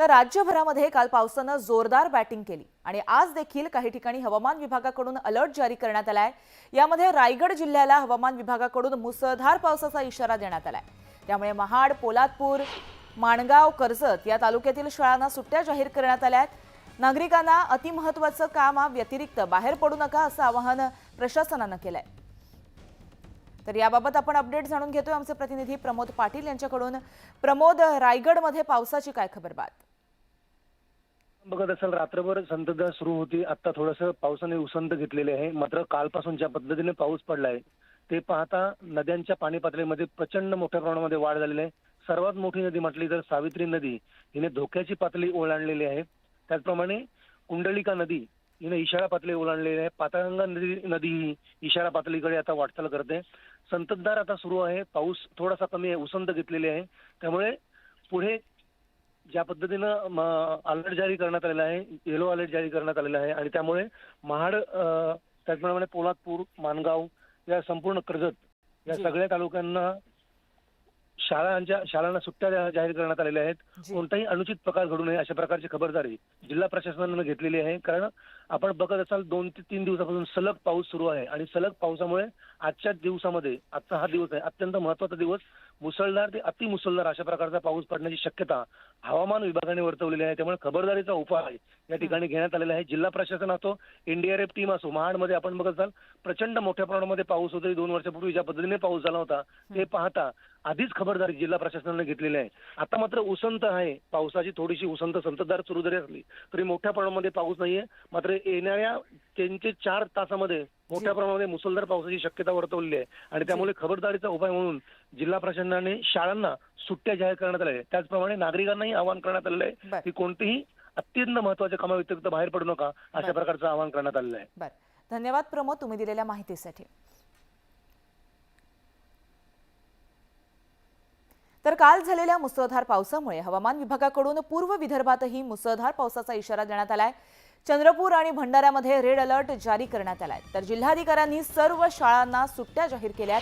तर राज्यभरामध्ये काल पावसानं जोरदार बॅटिंग केली. आणि आज देखील काही ठिकाणी हवामान विभागाकडून अलर्ट जारी करण्यात आलाय यामध्ये रायगड जिल्ह्याला हवामान विभागाकडून मुसळधार पावसाचा इशारा देण्यात आलाय त्यामुळे महाड पोलादपूर माणगाव कर्जत या तालुक्यातील शाळांना सुट्ट्या जाहीर करण्यात आल्या आहेत. नागरिकांना अतिमहत्वाचं कामा व्यतिरिक्त बाहेर पडू नका असं आवाहन प्रशासनानं केलंय. तर याबाबत आपण अपडेट जाणून घेतोय. आमचे प्रतिनिधी प्रमोद पाटील यांच्याकडून. प्रमोद रायगडमध्ये पावसाची काय खबरबात? बघत असाल रात्रभर संततधार सुरू होती. आता थोडंसं पावसाने उसंत घेतलेली आहे. मात्र कालपासून ज्या पद्धतीने पाऊस पडलाय ते पाहता नद्यांच्या पाणी पातळीमध्ये प्रचंड मोठ्या प्रमाणामध्ये वाढ झालेली आहे. सर्वात मोठी नदी म्हटली तर सावित्री नदी. हिने धोक्याची पातळी ओलांडलेली आहे. त्याचप्रमाणे कुंडलिका नदी हिने इशारा पातळी ओलांडलेली आहे. पाताळगंगा नदी नदी ही इशारा पातळीकडे आता वाटचाल करते. संततधार आता सुरू आहे. पाऊस थोडासा कमी आहे उसंत घेतलेली आहे. त्यामुळे पुढे ज्या पद्धतीनं अलर्ट जारी करण्यात आलेला आहे येलो अलर्ट जारी करण्यात आलेला आहे आणि त्यामुळे महाड त्याचप्रमाणे पोलादपूर मानगाव या संपूर्ण कर्जत या. सगळ्या तालुक्यांना शाळांच्या शाळांना सुट्ट्या जाहीर करण्यात आलेल्या आहेत. कोणताही अनुचित प्रकार घडू नये अशा प्रकारची खबरदारी जिल्हा प्रशासनानं घेतलेली आहे कारण आपण बघत असाल दोन ते तीन दिवसापासून सलग पाऊस सुरू आहे आणि सलग पावसामुळे आजच्या दिवसामध्ये आजचा हा दिवस आहे अत्यंत महत्त्वाचा दिवस. मुसळधार ते अतिमुसळधार अशा प्रकारचा पाऊस पडण्याची शक्यता हवामान विभागाने वर्तवलेली आहे. त्यामुळे खबरदारीचा उपाय या ठिकाणी घेण्यात आलेला आहे. जिल्हा प्रशासन असो एनडीआरएफ टीम असो महाडमध्ये आपण बघत असाल प्रचंड मोठ्या प्रमाणामध्ये पाऊस होतो दोन वर्षापूर्वी ज्या पद्धतीने पाऊस झाला होता ते पाहता आधीच खबरदारी जिल्हा प्रशासनाने घेतलेली आहे. आता मात्र उसंत आहे. पावसाची थोडीशी उसंत संततधार सुरू जरी असली तरी मोठ्या प्रमाणामध्ये पाऊस नाहीये. मात्र येणाऱ्या त्यांचे चार तासामध्ये मोठ्या प्रमाणामध्ये मुसळधार पावसाची शक्यता वर्तवलेली आहे. आणि त्यामुळे खबरदारीचा उपाय म्हणून जिल्हा प्रशासनाने शाळांना सुट्ट्या जाहीर करण्यात आल्या आहेत. त्याचप्रमाणे नागरिकांनाही आवाहन करण्यात आलेलं आहे की कोणतेही अत्यंत महत्त्वाच्या कामाव्यतिरिक्त बाहेर पडू नका अशा. प्रकारचं आवाहन करण्यात आलेलं आहे. धन्यवाद प्रमोद तुम्ही दिलेल्या माहितीसाठी. तर काल झालेल्या मुसळधार पावसामुळे हवामान विभागाकडून पूर्व विदर्भातही मुसळधार पावसाचा इशारा देण्यात आलाय. चंद्रपूर आणि भंडाऱ्यामध्ये रेड अलर्ट जारी करण्यात आलाय. तर जिल्हाधिकाऱ्यांनी सर्व शाळांना सुट्ट्या जाहीर केल्यात.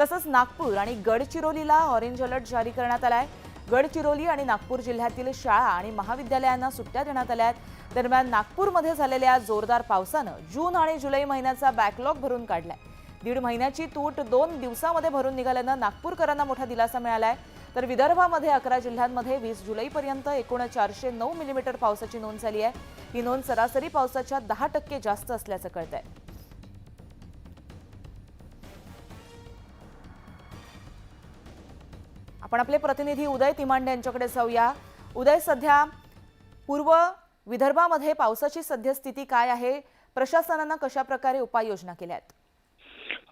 तसंच नागपूर आणि गडचिरोलीला ऑरेंज अलर्ट जारी करण्यात आलाय. गडचिरोली आणि नागपूर जिल्ह्यातील शाळा आणि महाविद्यालयांना सुट्ट्या देण्यात आल्या आहेत दरम्यान नागपूरमध्ये झालेल्या जोरदार पावसानं जून आणि जुलै महिन्याचा बॅकलॉग भरून काढलाय. दीड महिन्याची तूट दोन दिवसामध्ये भरून निघाल्यानं नागपूरकरांना मोठा दिलासा मिळालाय. तर विदर्भामध्ये अकरा जिल्ह्यांमध्ये वीस जुलैपर्यंत एकूण चारशे नऊ मिलीमीटर पावसाची नोंद झाली आहे. ही नोंद सरासरी पावसाच्या दहा टक्के जास्त असल्याचं कळतंय. आपण आपले प्रतिनिधी उदय तिमांडे यांच्याकडे जाऊया. उदय सध्या पूर्व विदर्भामध्ये पावसाची सद्यस्थिती काय आहे? प्रशासनानं कशा प्रकारे उपाययोजना केल्या आहेत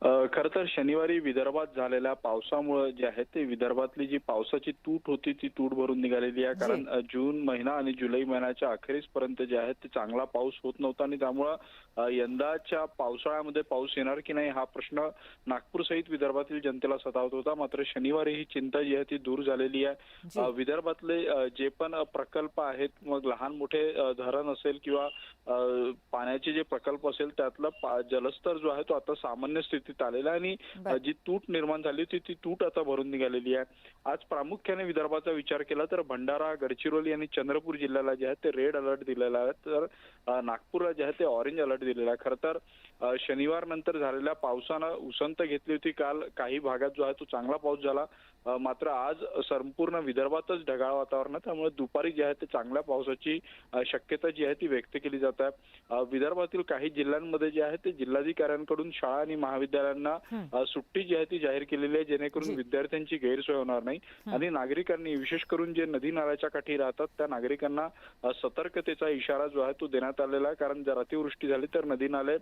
खर तर शनिवारी विदर्भात झालेल्या पावसामुळे जे आहे ते विदर्भातली जी पावसाची तूट होती ती तूट भरून निघालेली आहे. कारण जून महिना आणि जुलै महिन्याच्या अखेरीस पर्यंत जे आहे ते चांगला पाऊस होत नव्हता आणि त्यामुळं यंदाच्या पावसाळ्यामध्ये पाऊस येणार की नाही हा प्रश्न नागपूर सहित विदर्भातील जनतेला सतावत होता. मात्र शनिवारी ही चिंता जी आहे ती दूर झालेली आहे. विदर्भातले जे पण प्रकल्प आहेत मग लहान मोठे धरण असेल किंवा पाण्याचे जे प्रकल्प असेल त्यातलं जलस्तर जो आहे तो आता सामान्य स्थितीत आलेला आहे आणि जी तूट निर्माण झाली होती ती तूट आता भरून निघालेली आहे. आज प्रामुख्याने विदर्भाचा विचार केला तर भंडारा गडचिरोली आणि चंद्रपूर जिल्ह्याला जे आहे ते रेड अलर्ट दिलेला आहे. तर नागपूरला जे आहे ते ऑरेंज अलर्ट दिलेला आहे. खरं तर शनिवार नंतर झालेल्या पावसानं उसंत घेतली होती काल. काही भागात जो आहे तो चांगला पाऊस झाला. मात्र आज संपूर्ण विदर्भातच ढगाळ वातावरण आहे. त्यामुळे दुपारी जे आहे ते चांगल्या पावसाची शक्यता जी आहे ती व्यक्त केली जात आहे. विदर्भातील काही जिल्ह्यांमध्ये जे आहे ते जिल्हाधिकाऱ्यांकडून शाळा आणि महाविद्यालयांना सुट्टी जी आहे ती जाहीर केलेली आहे. जेणेकरून. विद्यार्थ्यांची गैरसोय होणार नाही. आणि नागरिकांनी विशेष करून जे नदी नाल्याच्या काठी राहतात त्या नागरिकांना सतर्कतेचा इशारा जो आहे तो देण्यात आलेला आहे. कारण जर अतिवृष्टी झाली तर नदी नाले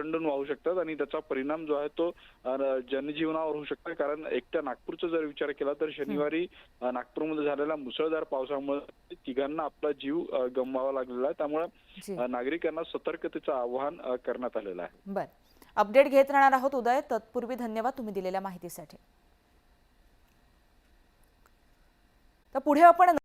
ओसंडून वाहू शकतात आणि त्याचा परिणाम जो आहे तो जनजीवनावर होऊ शकतो. कारण एकट्या नागपूरचा जर विचार केला तर शनिवारी नागपूरमध्ये झालेल्या मुसळधार पावसामुळे तिघांना आपला जीव गमवावा लागलेला आहे. त्यामुळे नागरिकांना सतर्कतेचं आवाहन करण्यात आलेलं आहे. बर. अपडेट घेत राहणार आहोत उदय. तत्पूर्वी धन्यवाद तुम्ही दिलेल्या माहितीसाठी. तर पुढे आपण